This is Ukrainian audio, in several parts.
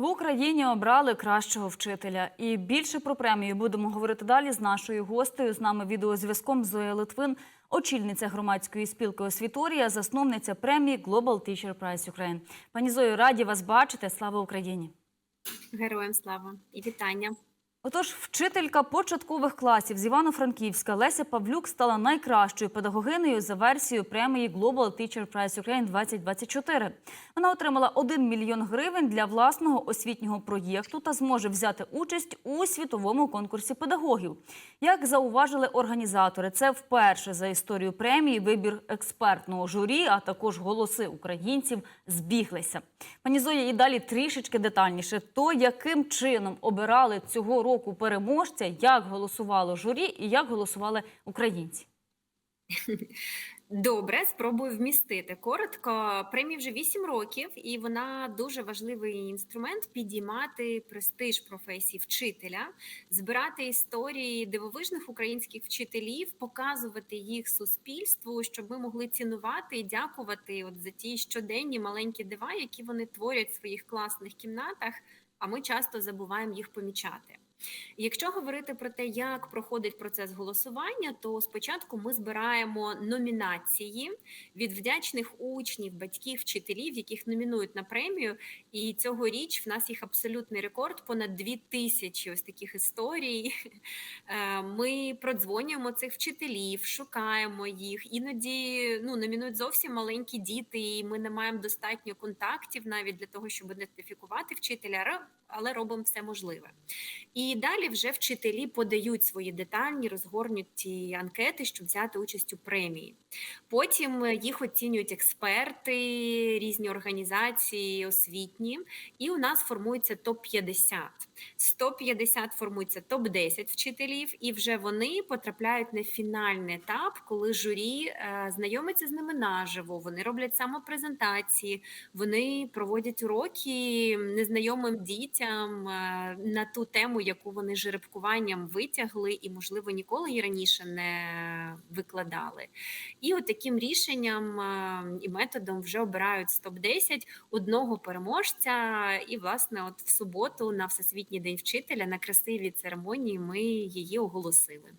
В Україні обрали кращого вчителя. І більше про премію будемо говорити далі з нашою гостею. З нами відеозв'язком Зоя Литвин, очільниця громадської спілки Освіторія, засновниця премії Global Teacher Prize Ukraine. Пані Зою, раді вас бачити. Слава Україні! Героям слава і вітання. Отож, вчителька початкових класів з Івано-Франківська Леся Павлюк стала найкращою педагогинею за версією премії Global Teacher Prize Ukraine 2024. Вона отримала 1 мільйон гривень для власного освітнього проєкту та зможе взяти участь у світовому конкурсі педагогів. Як зауважили організатори, це вперше за історію премії вибір експертного журі, а також голоси українців збіглися. Пані Зоя, і далі трішечки детальніше. То яким чином обирали цього року переможця, як голосувало журі і як голосували українці? Добре, спробую вмістити. Коротко, премії вже 8 років, і вона дуже важливий інструмент підіймати престиж професії вчителя, збирати історії дивовижних українських вчителів, показувати їх суспільству, щоб ми могли цінувати і дякувати от за ті щоденні маленькі дива, які вони творять в своїх класних кімнатах. А ми часто забуваємо їх помічати. Якщо говорити про те, як проходить процес голосування, то спочатку ми збираємо номінації від вдячних учнів, батьків, вчителів, яких номінують на премію. І цьогоріч в нас їх абсолютний рекорд понад дві тисячі ось таких історій. Е, Ми продзвонюємо цих вчителів, шукаємо їх. Іноді ну номінують зовсім маленькі діти, і ми не маємо достатньо контактів навіть для того, щоб ідентифікувати вчителя, але робимо все можливе. І далі вже вчителі подають свої детальні розгорнуті анкети, щоб взяти участь у премії. Потім їх оцінюють експерти, різні організації, освітні, і у нас формується топ 50 150 формується топ 10 вчителів, і вже вони потрапляють на фінальний етап, коли журі е, знайомиться з ними наживо. Вони роблять самопрезентації, вони проводять уроки незнайомим дітям е, на ту тему, яку вони жеребкуванням витягли, і, можливо, ніколи її раніше не викладали. І от таким рішенням е, і методом вже обирають з топ 10 одного переможця. І, власне, от в суботу на всесвітній день вчителя на красивій церемонії ми її оголосили.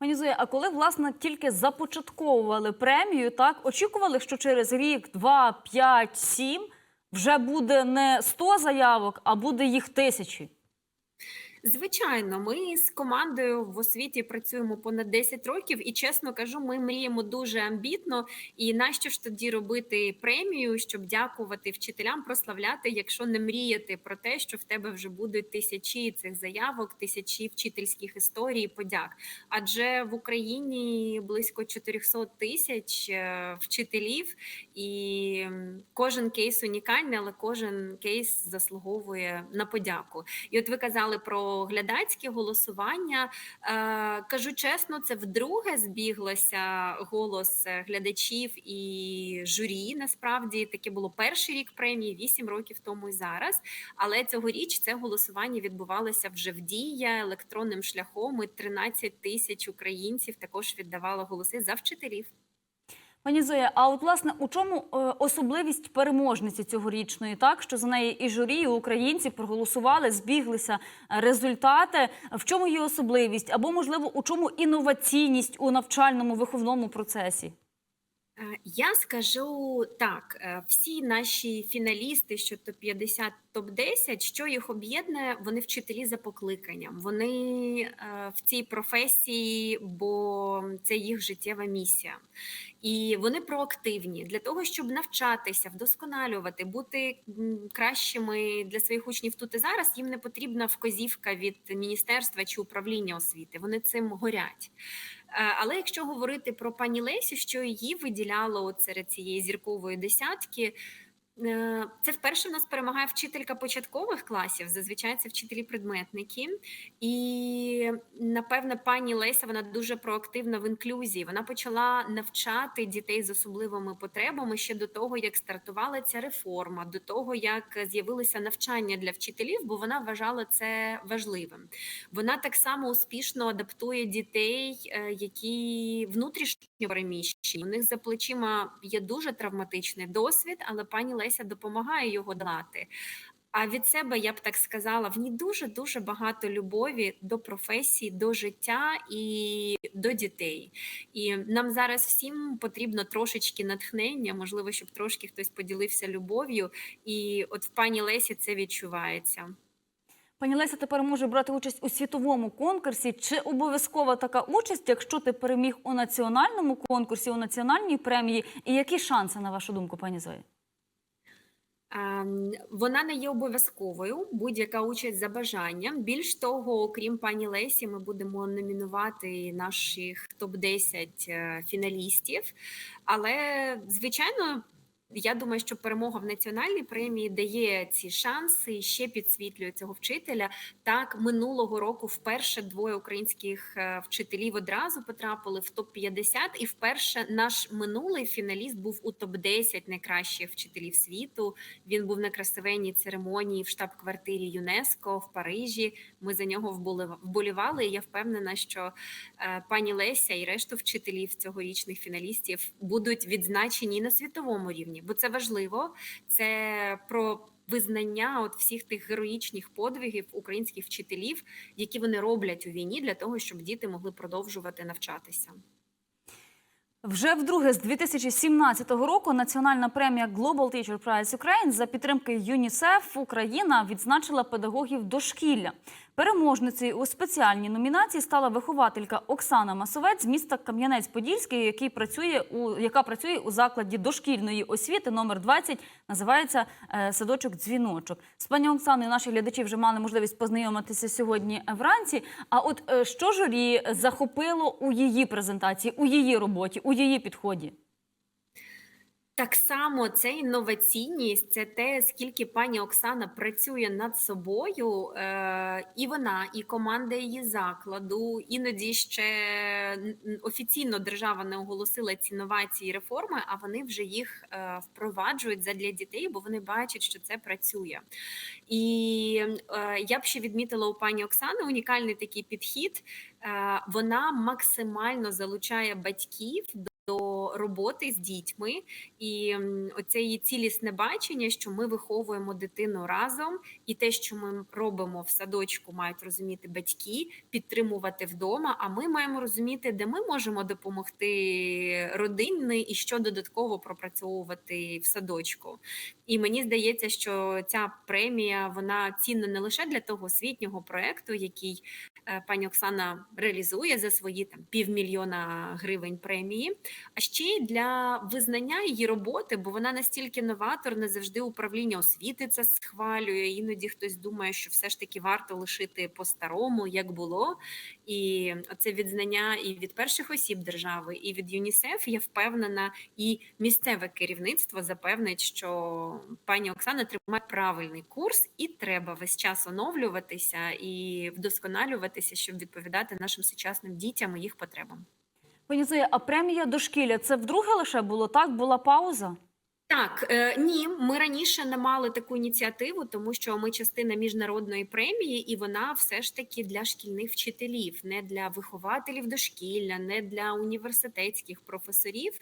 Пані Зоя, а коли власне тільки започатковували премію, так очікували, що через рік, два, п'ять, сім вже буде не 100 заявок, а буде їх тисячі. Звичайно, ми з командою в освіті працюємо понад 10 років, і чесно кажу, ми мріємо дуже амбітно. І нащо ж тоді робити премію, щоб дякувати вчителям, прославляти, якщо не мріяти про те, що в тебе вже будуть тисячі цих заявок, тисячі вчительських історій, подяк. Адже в Україні близько 400 тисяч е, вчителів, і кожен кейс унікальний, але кожен кейс заслуговує на подяку. І от ви казали про глядацьке голосування. Е, Кажу чесно, це вдруге збіглося голос глядачів і журі. Насправді таке було перший рік премії, 8 років тому і зараз. Але цьогоріч це голосування відбувалося вже в дія електронним шляхом. і 13 тисяч українців також віддавало голоси за вчителів. Пані Зоя, а от власне у чому е, особливість переможниці цьогорічної, так що за неї і журі, і українці проголосували, збіглися е, результати. В чому її особливість? Або можливо у чому інноваційність у навчальному виховному процесі? Е, Я скажу так: е, всі наші фіналісти, що топ 50 топ 10 що їх об'єднує, вони вчителі за покликанням. Вони е, в цій професії, бо це їх життєва місія. І вони проактивні для того, щоб навчатися, вдосконалювати, бути кращими для своїх учнів тут і зараз. Їм не потрібна вказівка від міністерства чи управління освіти. Вони цим горять. Е, Але якщо говорити про пані Лесю, що її виділяло серед цієї зіркової десятки, це вперше в нас перемагає вчителька початкових класів. Зазвичай це вчителі-предметники. І напевно, пані Леся вона дуже проактивна в інклюзії. Вона почала навчати дітей з особливими потребами ще до того, як стартувала ця реформа, до того як з'явилося навчання для вчителів, бо вона вважала це важливим. Вона так само успішно адаптує дітей, е, які внутрішньо переміщені. У них за плечима є дуже травматичний досвід, але пані Леся допомагає його дати. А від себе я б так сказала, в ній дуже дуже багато любові до професії, до життя і до дітей. І нам зараз всім потрібно трошечки натхнення, можливо, щоб трошки хтось поділився любов'ю. І от в пані Лесі це відчувається. Пані Леся тепер може брати участь у світовому конкурсі. Чи обов'язкова така участь, якщо ти переміг у національному конкурсі, у національній премії? І які шанси, на вашу думку, пані Зої? Ем, Вона не є обов'язковою, будь-яка участь за бажанням. Більш того, окрім пані Лесі, ми будемо номінувати наших топ-10 е, фіналістів. Але, звичайно, я думаю, що перемога в національній премії дає ці шанси і ще підсвітлює цього вчителя. Так, минулого року вперше двоє українських е, вчителів одразу потрапили в топ 50 і вперше наш минулий фіналіст був у топ 10 найкращих вчителів світу. Він був на красивенній церемонії в штаб-квартирі ЮНЕСКО в Парижі. Ми за нього вболівали. І я впевнена, що е, пані Леся і решту вчителів цьогорічних фіналістів будуть відзначені на світовому рівні, бо це важливо. Це про визнання от всіх тих героїчних подвигів українських вчителів, які вони роблять у війні для того, щоб діти могли продовжувати навчатися. Вже вдруге з 2017 року національна премія Global Teacher Prize Ukraine за підтримки ЮНІСЕФ Україна відзначила педагогів дошкілля. Переможницею у спеціальній номінації стала вихователька Оксана Масовець з міста Кам'янець-Подільський, який працює у яка працює у закладі дошкільної освіти номер 20, називається е, садочок дзвіночок. З пані Оксаною наші глядачі вже мали можливість познайомитися сьогодні вранці. А от е, що журі захопило у її презентації, у її роботі, у її підході? Так само це інноваційність, це те, скільки пані Оксана працює над собою, е, і вона, і команда її закладу. Іноді ще офіційно держава не оголосила ці новації реформи, а вони вже їх е, впроваджують задля дітей, бо вони бачать, що це працює. І е, я б ще відмітила у пані Оксани унікальний такий підхід. Вона максимально залучає батьків до роботи з дітьми. І оце її цілісне бачення, що ми виховуємо дитину разом, і те, що ми робимо в садочку, мають розуміти батьки, підтримувати вдома. А ми маємо розуміти, де ми можемо допомогти родині і що додатково пропрацьовувати в садочку. І мені здається, що ця премія вона цінна не лише для того освітнього проекту, який е, пані Оксана реалізує за свої там півмільйона гривень премії, а ще й для визнання її роботи, бо вона настільки новатор, не завжди управління освіти це схвалює. Іноді хтось думає, що все ж таки варто лишити по-старому, як було. І це відзнання і від перших осіб держави, і від ЮНІСЕФ. Я впевнена, і місцеве керівництво запевнить, що пані Оксана тримає правильний курс, і треба весь час оновлюватися і вдосконалюватися, щоб відповідати нашим сучасним дітям і їх потребам. Пані Зоя, а премія дошкілля це вдруге лише було так? Була пауза? Так, е, ні, ми раніше не мали таку ініціативу, тому що ми частина міжнародної премії, і вона все ж таки для шкільних вчителів, не для вихователів дошкілля, не для університетських професорів.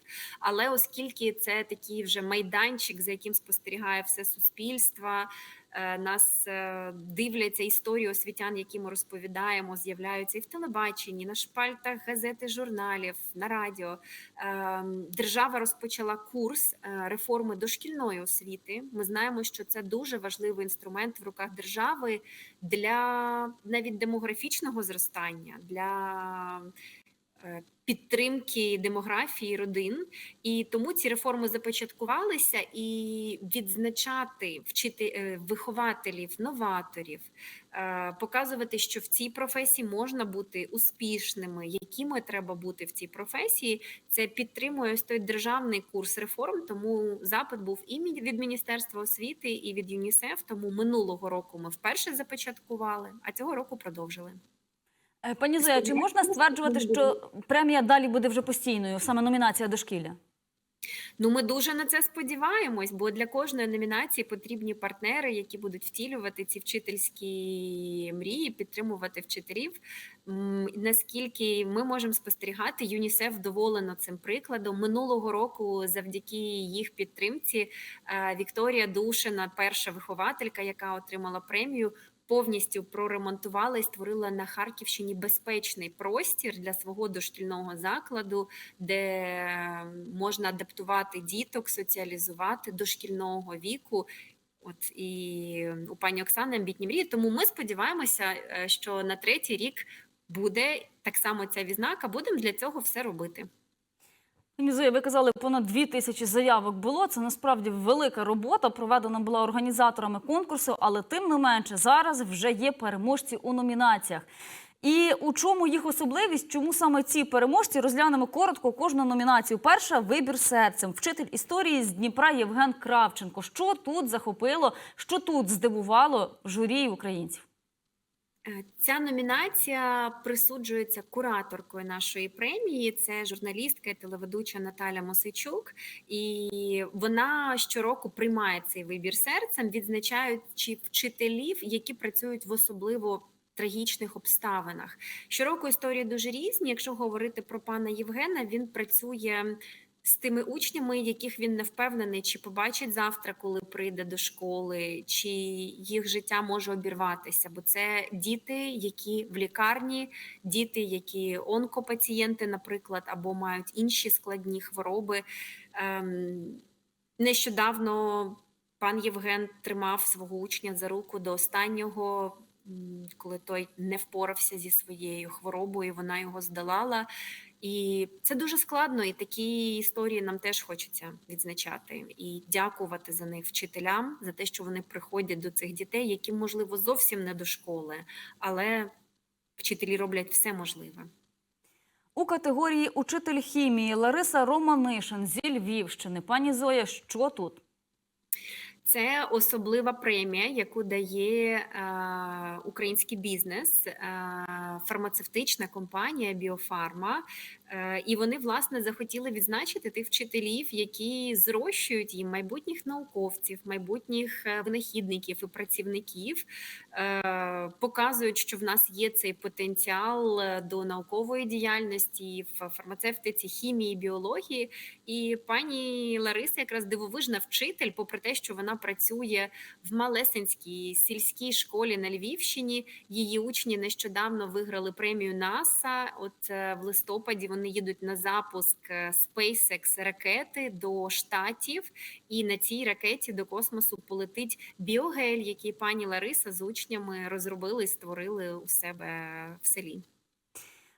Але оскільки це такий вже майданчик, за яким спостерігає все суспільство, нас е, дивляться історії освітян, які ми розповідаємо, з'являються і в телебаченні, на шпальтах газети, журналів, на радіо. Ем, Держава розпочала курс е, реформи дошкільної освіти. Ми знаємо, що це дуже важливий інструмент в руках держави для навіть демографічного зростання, для е, підтримки демографії родин. І тому ці реформи започаткувалися і відзначати вчити е, вихователів, новаторів, е, показувати, що в цій професії можна бути успішними, якими треба бути в цій професії. Це підтримує ось той державний курс реформ. Тому запит був і від Міністерства освіти, і від ЮНІСЕФ. Тому минулого року ми вперше започаткували, а цього року продовжили. Е, Пані Зоя, чи можна стверджувати, що премія далі буде вже постійною, саме номінація дошкілля? Ну, ми дуже на це сподіваємось, бо для кожної номінації потрібні партнери, які будуть втілювати ці вчительські мрії, підтримувати вчителів. Наскільки ми можемо спостерігати, ЮНІСЕФ вдоволено цим прикладом. Минулого року, завдяки їх підтримці, е, Вікторія Душина, перша вихователька, яка отримала премію. Повністю проремонтувала і створила на Харківщині безпечний простір для свого дошкільного закладу, де можна адаптувати діток, соціалізувати дошкільного віку. От і у пані Оксани амбітні мрії. Тому ми сподіваємося, е, що на третій рік буде так само ця відзнака. Будемо для цього все робити. Ви казали, понад дві тисячі заявок було. Це насправді велика робота. Проведена була організаторами конкурсу, але тим не менше зараз вже є переможці у номінаціях. І у чому їх особливість? Чому саме ці переможці розглянемо коротко кожну номінацію? Перша вибір серцем. Вчитель історії з Дніпра Євген Кравченко. Що тут захопило, що тут здивувало журі українців? Ця номінація присуджується кураторкою нашої премії. Це журналістка і телеведуча Наталя Мосичук, і вона щороку приймає цей вибір серцем, відзначаючи вчителів, які працюють в особливо трагічних обставинах. Щороку історії дуже різні. Якщо говорити про пана Євгена, він працює. З тими учнями, яких він не впевнений, чи побачить завтра, коли прийде до школи, чи їх життя може обірватися, бо це діти, які в лікарні, діти, які онкопацієнти, наприклад, або мають інші складні хвороби. Ем, Нещодавно пан Євген тримав свого учня за руку до останнього, коли той не впорався зі своєю хворобою, вона його здолала. І це дуже складно, і такі історії нам теж хочеться відзначати і дякувати за них вчителям за те, що вони приходять до цих дітей, які, можливо, зовсім не до школи, але вчителі роблять все можливе. У категорії учитель хімії Лариса Романишин зі Львівщини. Пані Зоя, що тут? Це особлива премія, яку дає е, український бізнес, е, фармацевтична компанія Біофарма. Е, і вони власне захотіли відзначити тих вчителів, які зрощують їм майбутніх науковців, майбутніх е, винахідників і працівників, е, показують, що в нас є цей потенціал до наукової діяльності в фармацевтиці, хімії, біології. І пані Лариса, якраз дивовижна вчитель, попри те, що вона працює в малесенській сільській школі на Львівщині. Її учні нещодавно виграли премію НАСА. От в листопаді вони їдуть на запуск е, SpaceX ракети до штатів, і на цій ракеті до космосу полетить біогель, який пані Лариса з учнями розробили і створили у себе в селі.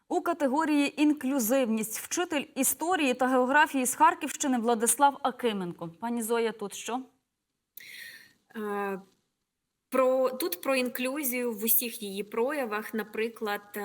У категорії інклюзивність вчитель історії та географії з Харківщини Владислав Акименко. Пані Зоя, тут що? Про тут про інклюзію в усіх її проявах. Наприклад, е,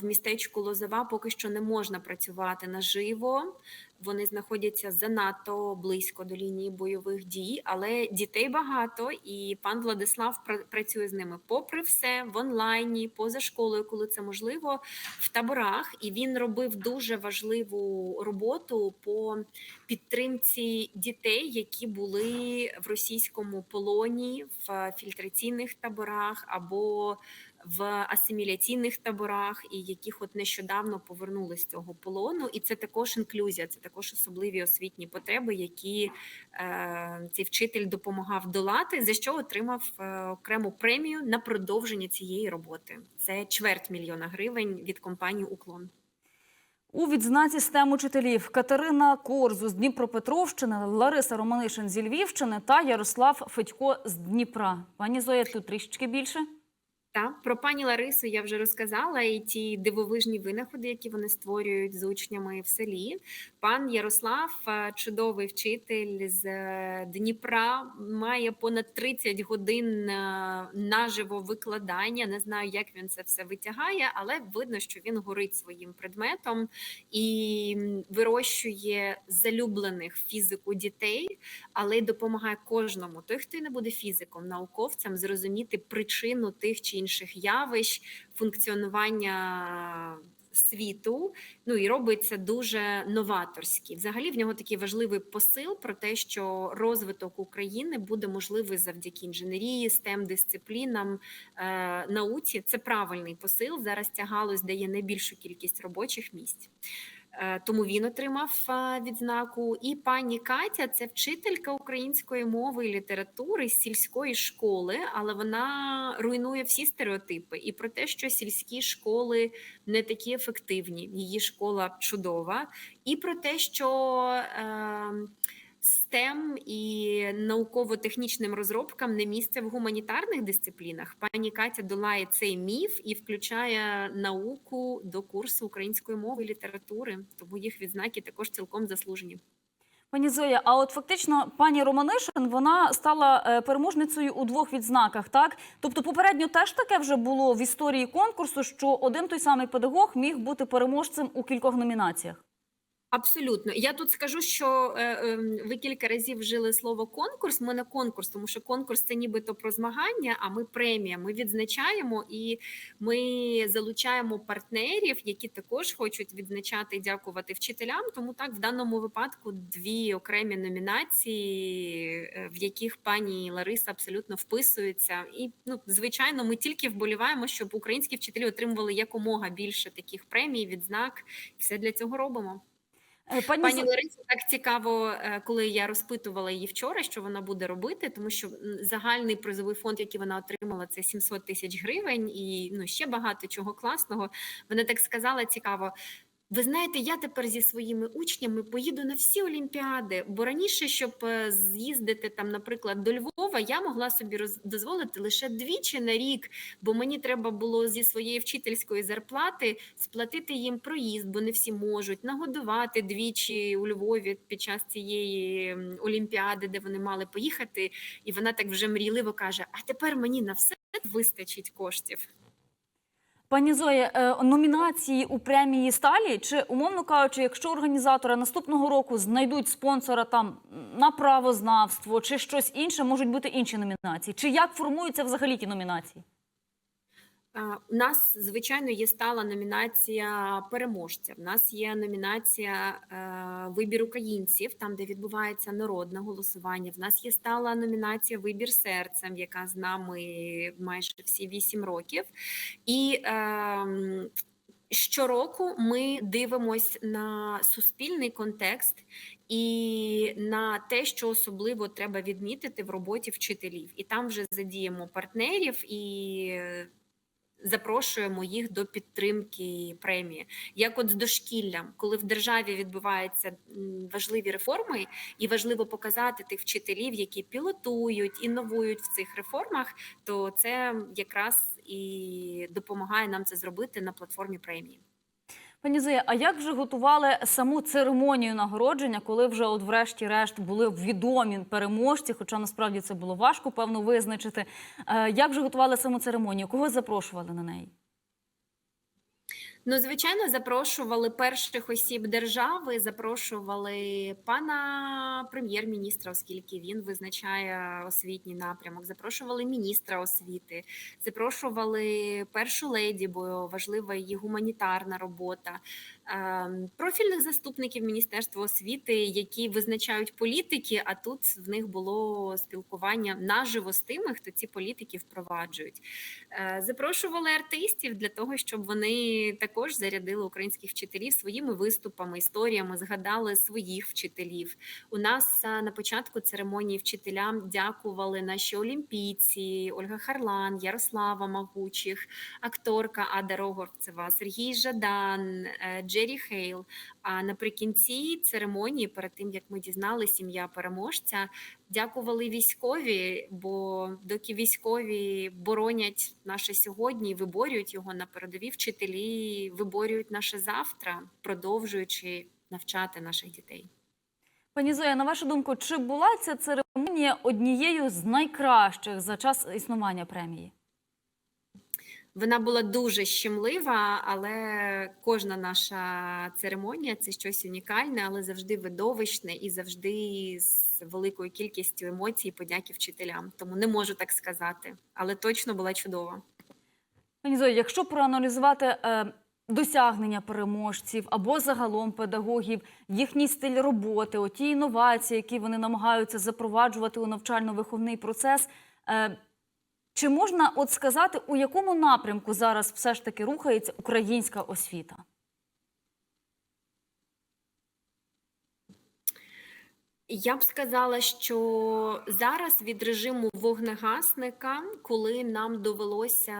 в містечку Лозова поки що не можна працювати наживо. Вони знаходяться занадто близько до лінії бойових дій, але дітей багато, і пан Владислав працює з ними попри все в онлайні, поза школою, коли це можливо, в таборах. І він робив дуже важливу роботу по підтримці дітей, які були в російському полоні в фільтраційних таборах або в асиміляційних таборах, і яких от нещодавно повернули з цього полону. І це також інклюзія, це також особливі освітні потреби, які е, цей вчитель допомагав долати, за що отримав е, окрему премію на продовження цієї роботи. Це чверть мільйона гривень від компанії Уклон. У відзнаці STEM учителів Катерина Корзу з Дніпропетровщини, Лариса Романишин зі Львівщини та Ярослав Федько з Дніпра. Пані Зоя, тут трішечки більше. Та про пані Ларису я вже розказала і ті дивовижні винаходи, які вони створюють з учнями в селі. Пан Ярослав, е, чудовий вчитель з е, Дніпра, має понад 30 годин е, наживо викладання. Не знаю, як він це все витягає, але видно, що він горить своїм предметом і вирощує залюблених фізику дітей, але й допомагає кожному, той, хто не буде фізиком, науковцям, зрозуміти причину тих чи інших явищ, функціонування світу. Ну і робить це дуже новаторськи. Взагалі в нього такий важливий посил про те, що розвиток України буде можливий завдяки інженерії, stem дисциплінам, е, науці. Це правильний посил. Зараз ця галузь дає найбільшу кількість робочих місць. Е, Тому він отримав е, відзнаку. І пані Катя це вчителька української мови і літератури з сільської школи, але вона руйнує всі стереотипи і про те, що сільські школи не такі ефективні. Її школа чудова, і про те, що е, STEM і науково-технічним розробкам не місце в гуманітарних дисциплінах. Пані Катя долає цей міф і включає науку до курсу української мови і літератури. Тому їх відзнаки також цілком заслужені. Пані Зоя, а от фактично пані Романишин вона стала е, переможницею у двох відзнаках, так? Тобто, попередньо теж таке вже було в історії конкурсу, що один той самий педагог міг бути переможцем у кількох номінаціях. Абсолютно, я тут скажу, що е, е, ви кілька разів вжили слово конкурс. Ми не конкурс, тому що конкурс це нібито про змагання. А ми премія. Ми відзначаємо і ми залучаємо партнерів, які також хочуть відзначати і дякувати вчителям. Тому так в даному випадку дві окремі номінації, е, в яких пані Лариса абсолютно вписується. І ну, звичайно, ми тільки вболіваємо, щоб українські вчителі отримували якомога більше таких премій, відзнак. Все для цього робимо. Е, Пані, Пані Ларисі так цікаво, е, коли я розпитувала її вчора, що вона буде робити, тому що загальний призовий фонд, який вона отримала, це 700 тисяч гривень, і ну ще багато чого класного. Вона так сказала цікаво. Ви знаєте, я тепер зі своїми учнями поїду на всі олімпіади, бо раніше, щоб е, з'їздити там, наприклад, до Львова, я могла собі дозволити лише двічі на рік, бо мені треба було зі своєї вчительської зарплати сплатити їм проїзд, бо не всі можуть нагодувати двічі у Львові під час цієї олімпіади, де вони мали поїхати. І вона так вже мрійливо каже: А тепер мені на все вистачить коштів. Пані Зоя, е, номінації у премії сталі, чи умовно кажучи, якщо організатори наступного року знайдуть спонсора там на правознавство чи щось інше, можуть бути інші номінації. Чи як формуються взагалі ті номінації? У нас звичайно є стала номінація переможця. В нас є номінація е, вибір українців, там де відбувається народне голосування. В нас є стала номінація Вибір серцем, яка з нами майже всі вісім років. І е, щороку ми дивимось на суспільний контекст і на те, що особливо треба відмітити в роботі вчителів. І там вже задіємо партнерів і запрошуємо їх до підтримки премії. Як от з дошкіллям, коли в державі відбуваються важливі реформи, і важливо показати тих вчителів, які пілотують, інновують в цих реформах, то це якраз і допомагає нам це зробити на платформі премії. Пані Зоя, а як вже готували саму церемонію нагородження, коли вже, от врешті-решт, були відомі переможці? Хоча насправді це було важко певно визначити. Е, Як вже готували саму церемонію? Кого запрошували на неї? Ну, звичайно, запрошували перших осіб держави, запрошували пана прем'єр-міністра, оскільки він визначає освітній напрямок. Запрошували міністра освіти, запрошували першу леді, бо важлива її гуманітарна робота. Ем, Профільних заступників Міністерства освіти, які визначають політики, а тут в них було спілкування наживо з тими, хто ці політики впроваджують. Е, Запрошували артистів для того, щоб вони також зарядили українських вчителів своїми виступами, історіями, згадали своїх вчителів. У нас е, на початку церемонії вчителям дякували наші олімпійці, Ольга Харлан, Ярослава Магучих, акторка Ада Рогорцева, Сергій Жадан, е, Джері Хейл. А наприкінці церемонії, перед тим як ми дізнали сім'я переможця, дякували військові, бо доки військові боронять наше сьогодні, виборюють його на передові, вчителі виборюють наше завтра, продовжуючи навчати наших дітей. Пані Зоя, на вашу думку, чи була ця церемонія однією з найкращих за час існування премії? Вона була дуже щемлива, але кожна наша церемонія це щось унікальне, але завжди видовищне і завжди з великою кількістю емоцій, подяки вчителям. Тому не можу так сказати, але точно була чудова. Пані Зоя, якщо проаналізувати е, досягнення переможців або загалом педагогів, їхній стиль роботи, оті інновації, які вони намагаються запроваджувати у навчально-виховний процес. Чи можна от сказати, у якому напрямку зараз все ж таки рухається українська освіта? Я б сказала, що зараз від режиму вогнегасника, коли нам довелося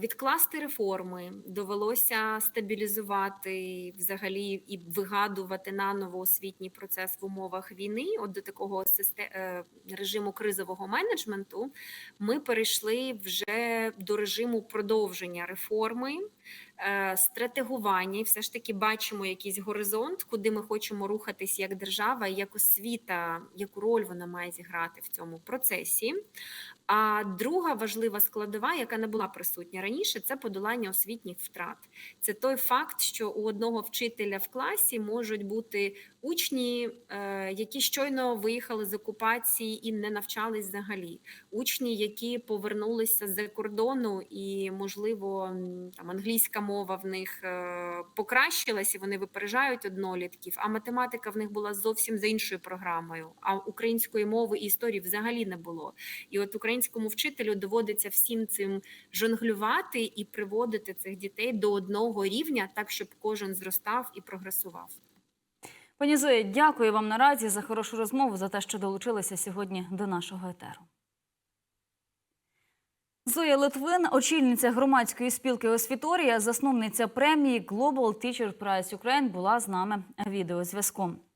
відкласти реформи, довелося стабілізувати взагалі і вигадувати наново освітній процес в умовах війни, от до такого е, режиму кризового менеджменту, ми перейшли вже до режиму продовження реформи е, стратегування, і все ж таки бачимо якийсь горизонт, куди ми хочемо рухатись як держава, як освіта, яку роль вона має зіграти в цьому процесі. А друга важлива складова, яка не була присутня раніше, це подолання освітніх втрат. Це той факт, що у одного вчителя в класі можуть бути учні, е, які щойно виїхали з окупації і не навчались взагалі. Учні, які повернулися з-за кордону, і можливо там англійська мова в них е, покращилась, і вони випереджають однолітків. А математика в них була зовсім за іншою програмою. А української мови і історії взагалі не було. І от українському вчителю доводиться всім цим жонглювати і приводити цих дітей до одного рівня, так щоб кожен зростав і прогресував. Пані Зоя, дякую вам наразі за хорошу розмову, за те, що долучилися сьогодні до нашого етеру. Зоя Литвин, очільниця громадської спілки Освіторія, засновниця премії Global Teacher Prize Ukraine, була з нами відеозв'язком.